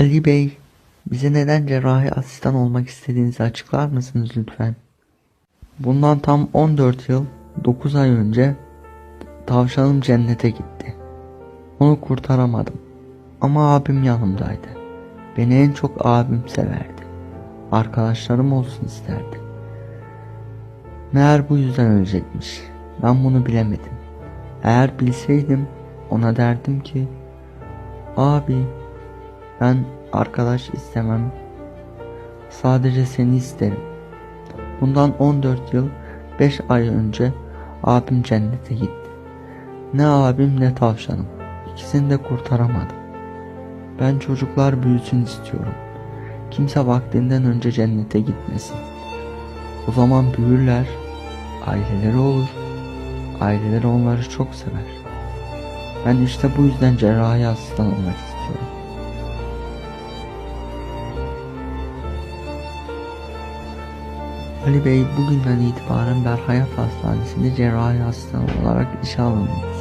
Ali Bey, bize neden cerrahi asistan olmak istediğinizi açıklar mısınız lütfen? Bundan tam 14 yıl 9 ay önce tavşanım cennete gitti. Onu kurtaramadım. Ama abim yanımdaydı. Beni en çok abim severdi. Arkadaşlarım olsun isterdi. Meğer bu yüzden ölecekmiş. Ben bunu bilemedim. Eğer bilseydim ona derdim ki Abi ben arkadaş istemem. Sadece seni isterim. Bundan 14 yıl 5 ay önce abim cennete gitti. Ne abim ne tavşanım. İkisini de kurtaramadım. Ben çocuklar büyüsün istiyorum. Kimse vaktinden önce cennete gitmesin. O zaman büyürler, aileleri olur. Aileleri onları çok sever. Ben işte bu yüzden cerrahi asistan olmak istiyorum. Ali Bey bugünden itibaren Berhayat Hastanesi'nde cerrahi asistan olarak işe alındınız.